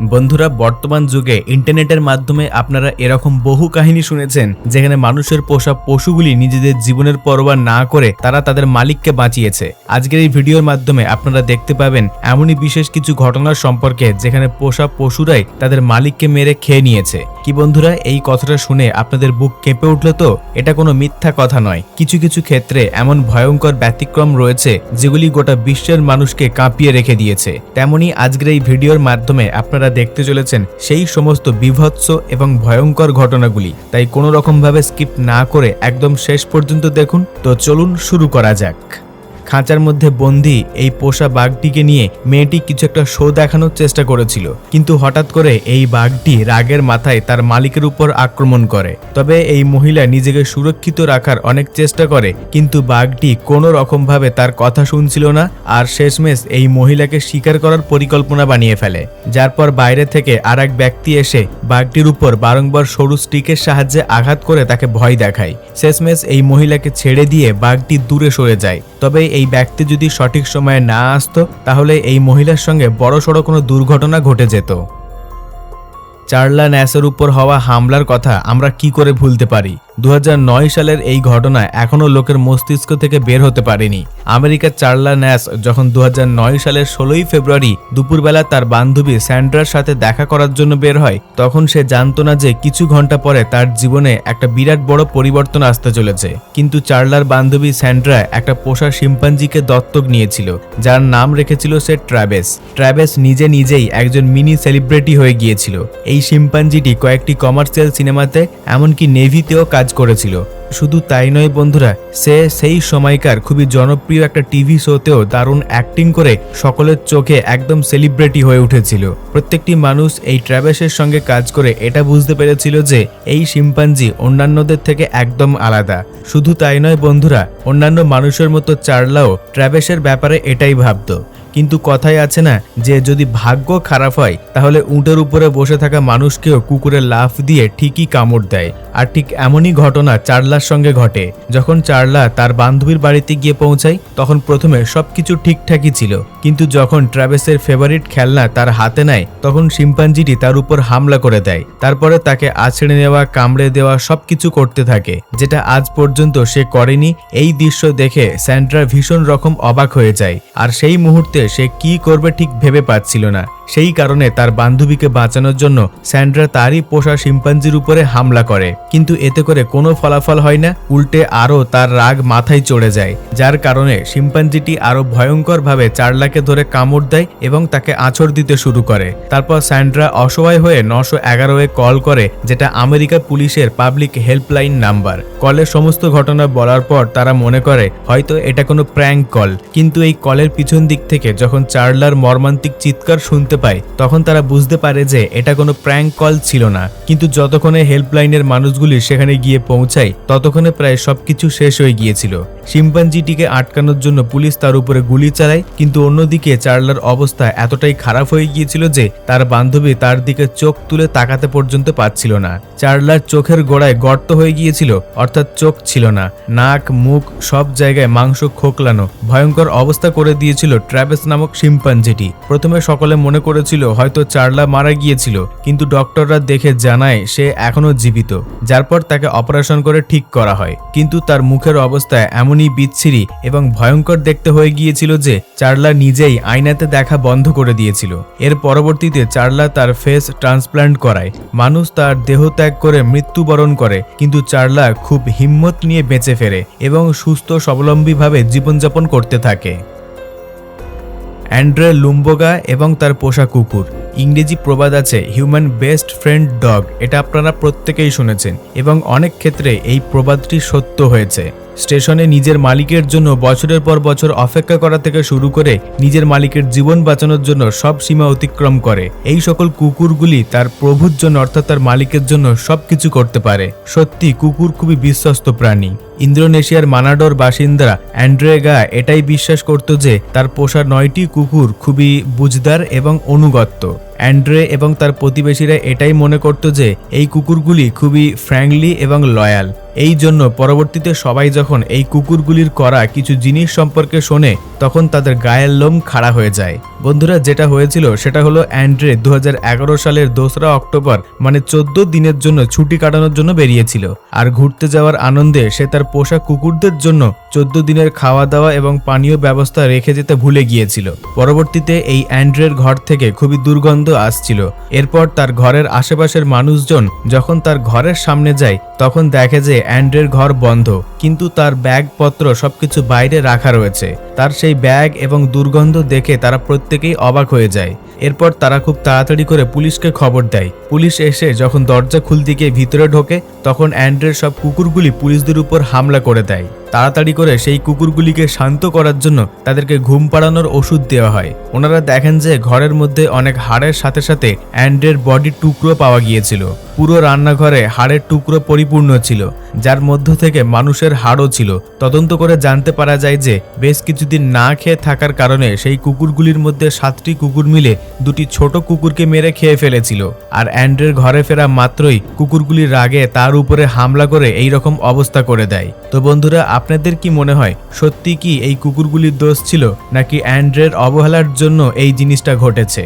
বন্ধুরা, বর্তমান যুগে ইন্টারনেটের মাধ্যমে আপনারা এরকম বহু কাহিনী শুনেছেন, যেখানে মানুষের পোষা পশুগুলি নিজেদের জীবনের পরোয়া না করে তারা তাদের মালিককে বাঁচিয়েছে। আজকের এই ভিডিওর মাধ্যমে আপনারা দেখতে পাবেন এমনই বিশেষ কিছু ঘটনার সম্পর্কে, যেখানে পোষা পশুরাই তাদের মালিককে মেরে খেয়ে নিয়েছে। কি বন্ধুরা, এই কথাটা শুনে আপনাদের বুক কেঁপে উঠল তো? এটা কোনো মিথ্যা কথা নয়। কিছু কিছু ক্ষেত্রে এমন ভয়ঙ্কর ব্যতিক্রম রয়েছে, যেগুলি গোটা বিশ্বের মানুষকে কাঁপিয়ে রেখে দিয়েছে। তেমনি আজকের এই ভিডিওর মাধ্যমে আপনারা দেখতে চলেছেন সেই সমস্ত বিভৎস এবং ভয়ঙ্কর ঘটনাগুলি। তাই কোনো রকমভাবে স্কিপ না করে একদম শেষ পর্যন্ত দেখুন। তো চলুন শুরু করা যাক। খাঁচার মধ্যে বন্দি এই পোষা বাঘটিকে নিয়ে মেয়েটি কিছু একটা শো দেখানোর চেষ্টা করেছিল। কিন্তু হঠাৎ করে এই বাঘটি রাগের মাথায় তার মালিকের উপর আক্রমণ করে। তবে এই মহিলা নিজেকে সুরক্ষিত রাখার অনেক চেষ্টা করে, কিন্তু বাঘটি কোনো রকমভাবে তার কথা শুনছিল না আর শেষমেশ এই মহিলাকে শিকার করার পরিকল্পনা বানিয়ে ফেলে। যার পর বাইরে থেকে আর এক ব্যক্তি এসে বাঘটির উপর বারংবার সরু স্টিকের সাহায্যে আঘাত করে তাকে ভয় দেখায়। শেষমেশ এই মহিলাকে ছেড়ে দিয়ে বাঘটি দূরে সরে যায়। তবে এই ব্যক্তি যদি সঠিক সময়ে না আসতো, তাহলে এই মহিলার সঙ্গে বড়সড় কোনো দুর্ঘটনা ঘটে যেত। চার্লা ন্যাসের উপর হওয়া হামলার কথা আমরা কি করে ভুলতে পারি? দু হাজার নয় সালের এই ঘটনা এখনও লোকের মস্তিষ্ক থেকে বের হতে পারেনি। আমেরিকার চার্লা ন্যাস যখন দু হাজার নয় সালের ষোলোই ফেব্রুয়ারি দুপুরবেলা তার বান্ধবী স্যান্ড্রার সাথে দেখা করার জন্য বের হয়, তখন সে জানতো না যে কিছু ঘণ্টা পরে তার জীবনে একটা বিরাট বড় পরিবর্তন আসতে চলেছে। কিন্তু চার্লার বান্ধবী স্যান্ড্রা একটা পোষা শিম্পাঞ্জিকে দত্তক নিয়েছিল, যার নাম রেখেছিল সে ট্র্যাভেস ট্র্যাভেস নিজে নিজেই একজন মিনি সেলিব্রিটি হয়ে গিয়েছিল। এই শিম্পাঞ্জিটি কয়েকটি কমার্শিয়াল সিনেমাতে, এমনকি নেভিতেও কাজ করেছিল। শুধু তাই নয় বন্ধুরা, সে সেই সময়কার খুবই জনপ্রিয় একটা টিভি শোতেও দারুণ অ্যাক্টিং করে সকলের চোখে একদম সেলিব্রিটি হয়ে উঠেছিল। প্রত্যেকটি মানুষ এই ট্র্যাভেসের সঙ্গে কাজ করে এটা বুঝতে পেরেছিল যে এই শিম্পাঞ্জি অন্যান্যদের থেকে একদম আলাদা। শুধু তাই নয় বন্ধুরা, অন্যান্য মানুষের মতো চার্লাও ট্র্যাভেসের ব্যাপারে এটাই ভাবতো। কিন্তু কথাই আছে না যে যদি ভাগ্য খারাপ হয়, তাহলে উটের উপরে বসে থাকা মানুষকেও কুকুরে লাফ দিয়ে ঠিকই কামড় দেয়। আর ঠিক এমনই ঘটনা চার্লার সঙ্গে ঘটে। যখন চার্লা তার বান্ধবীর বাড়িতে গিয়ে পৌঁছায়, তখন প্রথমে সবকিছু ঠিকঠাকই ছিল। কিন্তু যখন ট্রাভেসের ফেভারিট খেলনা তার হাতে নেয়, তখন শিম্পাঞ্জিটি তার উপর হামলা করে দেয়। তারপরে তাকে আছড়ে নেওয়া, কামড়ে দেওয়া সবকিছু করতে থাকে, যেটা আজ পর্যন্ত সে করেনি। এই দৃশ্য দেখে স্যান্ড্রা ভীষণ রকম অবাক হয়ে যায়। আর সেই মুহূর্তে সে কি করবে ঠিক ভেবে পাচ্ছিল না। সেই কারণে তার বান্ধবীকে বাঁচানোর জন্য স্যান্ড্রা তারই পোষা শিম্পাঞ্জির উপরে হামলা করে। কিন্তু এতে করে কোনো ফলাফল হয় না, উল্টে আরও তার রাগ মাথায় চড়ে যায়। যার কারণে শিম্পাঞ্জিটি আরও ভয়ঙ্করভাবে চার্লাকে ধরে কামড় দেয় এবং তাকে আছড় দিতে শুরু করে। তারপর স্যান্ড্রা অসহায় হয়ে নশো এগারোয় কল করে, যেটা আমেরিকা পুলিশের পাবলিক হেল্পলাইন নাম্বার। কলের সমস্ত ঘটনা বলার পর তারা মনে করে, হয়তো এটা কোনো প্র্যাঙ্ক কল। কিন্তু এই কলের পিছন দিক থেকে যখন চার্লার মর্মান্তিক চিৎকার শুনতে পায়, তখন তারা বুঝতে পারে যে এটা কোনো প্র্যাঙ্ক কল ছিল না। কিন্তু যতক্ষণে হেল্পলাইনের মানুষগুলি সেখানে গিয়ে পৌঁছায়, ততক্ষণে প্রায় সবকিছু শেষ হয়ে গিয়েছিল। শিম্পাঞ্জিটিকে আটকানোর জন্য পুলিশ তার উপরে গুলি চালায়, কিন্তু অন্যদিকে চার্লার অবস্থা এতটাই খারাপ হয়ে গিয়েছিল যে তার বান্ধবী তার দিকে চোখ তুলে তাকাতে পর্যন্ত পাচ্ছিল না। চার্লার চোখের গোড়ায় গর্ত হয়ে গিয়েছিল, অর্থাৎ চোখ ছিল না। নাক, মুখ সব জায়গায় মাংস খোকলানো, ভয়ঙ্কর অবস্থা করে দিয়েছিল ট্র্যাভেস নামক শিম্পাঞ্জিটি। প্রথমে সকলে মনে করেছিল, হয়তো চার্লা মারা গিয়েছিল, কিন্তু ডক্টররা দেখে জানায় সে এখনও জীবিত, যার পর তাকে অপারেশন করে ঠিক করা হয়। কিন্তু তার মুখের অবস্থা এমনই বিচ্ছিরি এবং ভয়ঙ্কর দেখতে হয়ে গিয়েছিল যে চার্লা নিজেই আয়নাতে দেখা বন্ধ করে দিয়েছিল। এর পরবর্তীতে চার্লা তার ফেস ট্রান্সপ্লান্ট করায়। মানুষ তার দেহ ত্যাগ করে মৃত্যুবরণ করে, কিন্তু চার্লা খুব হিম্মত নিয়ে বেঁচে ফেরে এবং সুস্থ, স্বাবলম্বীভাবে জীবনযাপন করতে থাকে। অ্যান্ড্রে লুম্বোগা এবং তার পোষা কুকুর। ইংরেজি প্রবাদ আছে হিউম্যান বেস্ট ফ্রেন্ড ডগ এটা আপনারা প্রত্যেকেই শুনেছেন এবং অনেক ক্ষেত্রে এই প্রবাদটি সত্য হয়েছে। স্টেশনে নিজের মালিকের জন্য বছরের পর বছর অপেক্ষা করা থেকে শুরু করে নিজের মালিকের জীবন বাঁচানোর জন্য সব সীমা অতিক্রম করে। এই সকল কুকুরগুলি তার প্রভুর জন্য অর্থাৎ তার মালিকের জন্য সবকিছু করতে পারে। সত্যি, কুকুর খুবই বিশ্বস্ত প্রাণী। ইন্দোনেশিয়ার মানাডোর বাসিন্দারা অ্যান্ড্রেগা এটাই বিশ্বাস করত যে তার পোষা নয়টি কুকুর খুবই বুঝদার এবং অনুগত্য। অ্যান্ড্রে এবং তার প্রতিবেশীরা এটাই মনে করত যে এই কুকুরগুলি খুবই ফ্র্যাঙ্কলি এবং লয়াল। এই জন্য পরবর্তীতে সবাই যখন এই কুকুরগুলির করা কিছু জিনিস সম্পর্কে শোনে, তখন তাদের গায়ের লোম খাড়া হয়ে যায়। বন্ধুরা, যেটা হয়েছিল সেটা হলো অ্যান্ড্রে দু হাজার এগারো সালের দোসরা অক্টোবর মানে চোদ্দ দিনের জন্য ছুটি কাটানোর জন্য বেরিয়েছিল। আর ঘুরতে যাওয়ার আনন্দে সে তার পোষা কুকুরদের জন্য চোদ্দ দিনের খাওয়া দাওয়া এবং পানীয় ব্যবস্থা রেখে যেতে ভুলে গিয়েছিল। পরবর্তীতে এই অ্যান্ড্রের ঘর থেকে খুবই দুর্গন্ধ আসছিল। এরপর তার ঘরের আশেপাশের মানুষজন যখন তার ঘরের সামনে যায়, তখন দেখে যে অ্যান্ড্রের ঘর বন্ধ। কিন্তু তার ব্যাগপত্র সবকিছু বাইরে রাখা রয়েছে। তার সেই ব্যাগ এবং দুর্গন্ধ দেখে তারা প্রত্যেকেই অবাক হয়ে যায়। এরপর তারা খুব তাড়াতাড়ি করে পুলিশকে খবর দেয়। পুলিশ এসে যখন দরজা খুলতে গিয়ে ভিতরে ঢোকে, তখন অ্যান্ড্রের সব কুকুরগুলি পুলিশদের উপর হামলা করে দেয়। তাড়াতাড়ি করে সেই কুকুরগুলিকে শান্ত করার জন্য তাদেরকে ঘুম পাড়ানোর ওষুধ দেওয়া হয়। ওনারা দেখেন যে ঘরের মধ্যে অনেক হাড়ের সাথে সাথে অ্যান্ডের বডি টুকরো পাওয়া গিয়েছিল। পুরো রান্নাঘরে হাড়ের টুকরো পরিপূর্ণ ছিল, যার মধ্য থেকে মানুষের হাড়ও ছিল। তদন্ত করে জানতে পারা যায় যে, বেশ কিছুদিন না খেয়ে থাকার কারণে সেই কুকুরগুলির মধ্যে সাতটি কুকুর মিলে দুটি ছোট কুকুরকে মেরে খেয়ে ফেলেছিল। আর অ্যান্ড্রের ঘরে ফেরা মাত্রই কুকুরগুলির রাগে তার উপরে হামলা করে এই রকম অবস্থা করে দেয়। তো বন্ধুরা, আপনাদের কি মনে হয়, সত্যি কি এই কুকুরগুলির দোষ ছিল, নাকি অ্যান্ড্রের অবহেলার জন্য এই জিনিসটা ঘটেছে?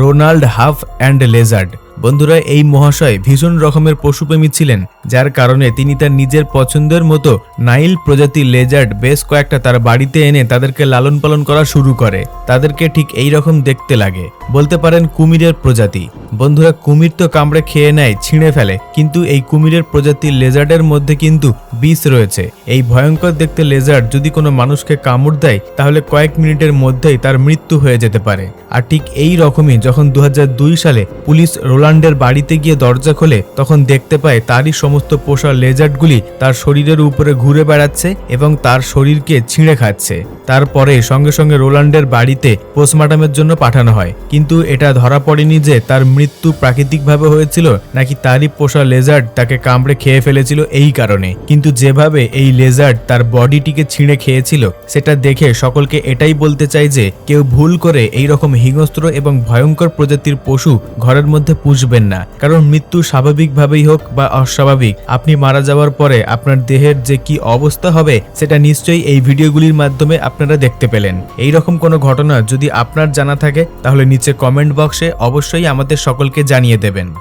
রোনাল্ড হাফ অ্যান্ড লেজার্ড বন্ধুরা, এই মহাশয় ভীষণ রকমের পশুপ্রেমী ছিলেন, যার কারণে তিনি তার নিজের পছন্দের মতো নাইল প্রজাতি লেজার্ড বেশ কয়েকটা তার বাড়িতে এনে তাদেরকে লালন পালন করা শুরু করে। তাদেরকে ঠিক এই রকম দেখতে লাগে। বলতে পারেন কুমিরের প্রজাতি। বন্ধুরা, কুমির তো কামড়ে খেয়ে নেয়, ছিঁড়ে ফেলে। কিন্তু এই কুমিরের প্রজাতির লেজার্ডের মধ্যে কিন্তু বিষ রয়েছে। এই ভয়ঙ্কর দেখতে লেজার্ড যদি কোনো মানুষকে কামড় দেয়, তাহলে কয়েক মিনিটের মধ্যেই তার মৃত্যু হয়ে যেতে পারে। আর ঠিক এই রকমই যখন দু হাজার দুই সালে পুলিশ রোলান্ডের বাড়িতে গিয়ে দরজা খোলে, তখন দেখতে পায় তারই সমস্ত পোষা লেজার্ডগুলি তার শরীরের উপরে ঘুরে বেড়াচ্ছে এবং তার শরীরকে ছিঁড়ে খাচ্ছে। তারপরে সঙ্গে সঙ্গে রোলান্ডের বাড়িতে পোস্টমর্টমের জন্য পাঠানো হয়। কিন্তু এটা ধরা পড়েনি যে তার মৃত্যু প্রাকৃতিকভাবে হয়েছিল নাকি তারই পোষা লেজার্ড তাকে কামড়ে খেয়ে ফেলেছিল এই কারণে। কিন্তু যেভাবে এই লেজার্ড তার বডিটিকে ছিঁড়ে খেয়েছিল, সেটা দেখে সকলকে এটাই বলতে চাই যে কেউ ভুল করে এই রকম হিংস্র এবং ভয়ঙ্কর প্রজাতির পশু ঘরের মধ্যে পুষবেন না। কারণ মৃত্যু স্বাভাবিকভাবেই হোক বা অস্বাভাবিক, আপনি মারা যাওয়ার পরে আপনার দেহের যে কি অবস্থা হবে, সেটা নিশ্চয়ই এই ভিডিওগুলির মাধ্যমে আপনারা দেখতে পেলেন। এই রকম কোনো ঘটনা যদি আপনার জানা থাকে, তাহলে নিচে কমেন্ট বক্সে অবশ্যই আমাদের সকলকে জানিয়ে দেবেন।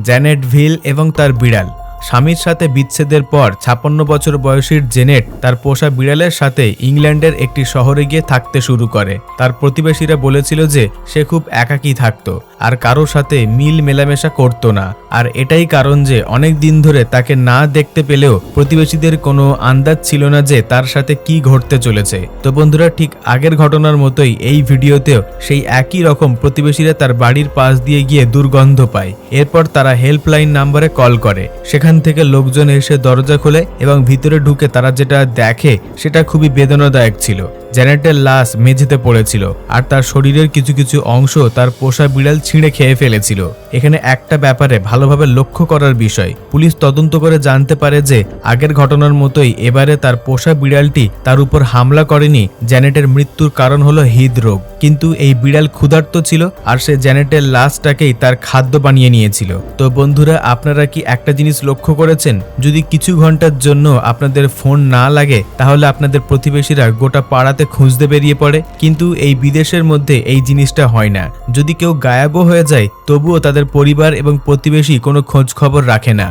জ্যানেট ভিল এবং তার বিড়াল। স্বামীর সাথে বিচ্ছেদের পর ছাপান্ন বছর বয়সীর জেনেট তার পোষা বিড়ালের সাথে ইংল্যান্ডের একটি শহরে গিয়ে থাকতে শুরু করে। তার প্রতিবেশীরা বলেছিল যে, সে খুব একাকী থাকতো। আর কারোর সাথে মিল মেলামেশা করতো না। আর এটাই কারণ যে অনেক দিন ধরে তাকে না দেখতে পেলেও প্রতিবেশীদের কোনো আন্দাজ ছিল না যে তার সাথে কি ঘটতে চলেছে। তো বন্ধুরা, ঠিক আগের ঘটনার মতোই এই ভিডিওতেও সেই একই রকম প্রতিবেশীরা তার বাড়ির পাশ দিয়ে গিয়ে দুর্গন্ধ পায়। এরপর তারা হেল্পলাইন নাম্বারে কল করে। সেখান থেকে লোকজন এসে দরজা খোলে এবং ভিতরে ঢুকে তারা যেটা দেখে সেটা খুবই বেদনাদায়ক ছিল। জ্যানেটের লাশ মেঝেতে পড়েছিল। আর তার শরীরের কিছু কিছু অংশ তার পোষা বিড়াল ছিঁড়ে খেয়ে ফেলেছিল। এখানে একটা ব্যাপারে ভালোভাবে লক্ষ্য করার বিষয়। পুলিশ তদন্ত করে জানতে পারে যে, আগের ঘটনার মতোই এবারে তার পোষা বিড়ালটি তার উপর হামলা করেনি। জ্যানেটের মৃত্যুর কারণ হলো হৃদরোগ। কিন্তু এই বিড়াল ক্ষুধার্ত ছিল আর সে জ্যানেটের লাশটাকেই তার খাদ্য বানিয়ে নিয়েছিল। তো বন্ধুরা, আপনারা কি একটা জিনিস লক্ষ্য করেছেন? যদি কিছু ঘণ্টার জন্য আপনাদের ফোন না লাগে, তাহলে আপনাদের প্রতিবেশীরা গোটা পাড়াতে খুঁজতে বেরিয়ে পড়ে। কিন্তু এই বিদেশের মধ্যে এই জিনিসটা হয় না। যদি কেউ গায়েবও হয়ে যায়, তবুও তাদের পরিবার এবং প্রতিবেশী কোনো খোঁজ খবর রাখে না।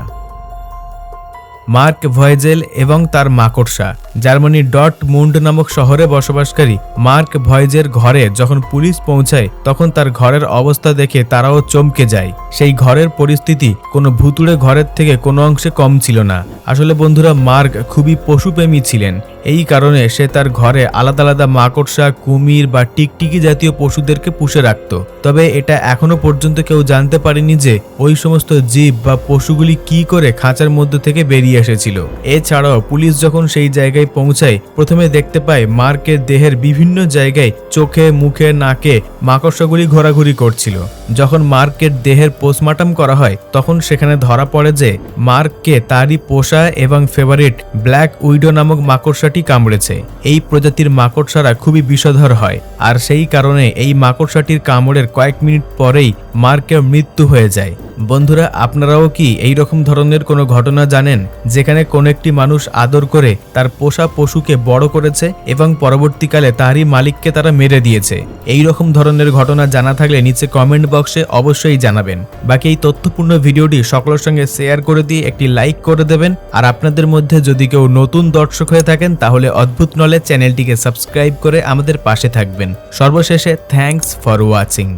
মার্ক ভয়েজেল এবং তার মাকড়সা জার্মানির ডট মুন্ড নামক শহরে বসবাসকারী মার্ক ভয়েজের ঘরে যখন পুলিশ পৌঁছায়, তখন তার ঘরের অবস্থা দেখে তারাও চমকে যায়। সেই ঘরের পরিস্থিতি কোনো ভুতুড়ে ঘরের থেকে কোনো অংশে কম ছিল না। আসলে বন্ধুরা, মার্ক খুবই পশুপ্রেমী ছিলেন। এই কারণে সে তার ঘরে আলাদা আলাদা মাকড়সা, কুমির বা টিকটিকি জাতীয় পশুদেরকে পুষে রাখত। তবে এটা এখনও পর্যন্ত কেউ জানতে পারেনি যে ওই সমস্ত জীব বা পশুগুলি কি করে খাঁচার মধ্য থেকে বেরিয়ে এসেছিল। এছাড়াও পুলিশ যখন সেই জায়গায় পৌঁছায়, প্রথমে দেখতে পায় মার্কের দেহের বিভিন্ন জায়গায় চোখে, মুখে, নাকে মাকড়সাগুলি ঘোরাঘুরি করছিল। যখন মার্কের দেহের পোস্টমর্টম করা হয়, তখন সেখানে ধরা পড়ে যে মার্ককে তারই পোষা এবং ফেভারিট ব্ল্যাক উইডো নামক মাকড়সা মাকড়সাটি কামড়েছে। এই প্রজাতির মাকড়সারা খুবই বিষধর হয়, আর সেই কারণে এই মাকড়সাটির কামড়ের কয়েক মিনিট পরেই মার্কের মৃত্যু হয়ে যায়। বন্ধুরা, আপনারাও কি এই রকম ধরনের কোনো ঘটনা জানেন যেখানে কোনো একটি মানুষ আদর করে তার পোষা পশুকে বড় করেছে এবং পরবর্তীকালে তারই মালিককে তারা মেরে দিয়েছে? এই রকম ধরনের ঘটনা জানা থাকলে নিচে কমেন্ট বক্সে অবশ্যই জানাবেন। বাকি এই তথ্যপূর্ণ ভিডিওটি সকলের সঙ্গে শেয়ার করে দিয়ে একটি লাইক করে দেবেন। আর আপনাদের মধ্যে যদি কেউ নতুন দর্শক হয়ে থাকেন, তাহলে অদ্ভুত নলেজ চ্যানেলটিকে সাবস্ক্রাইব করে আমাদের পাশে থাকবেন। সর্বশেষে থ্যাঙ্কস ফর ওয়াচিং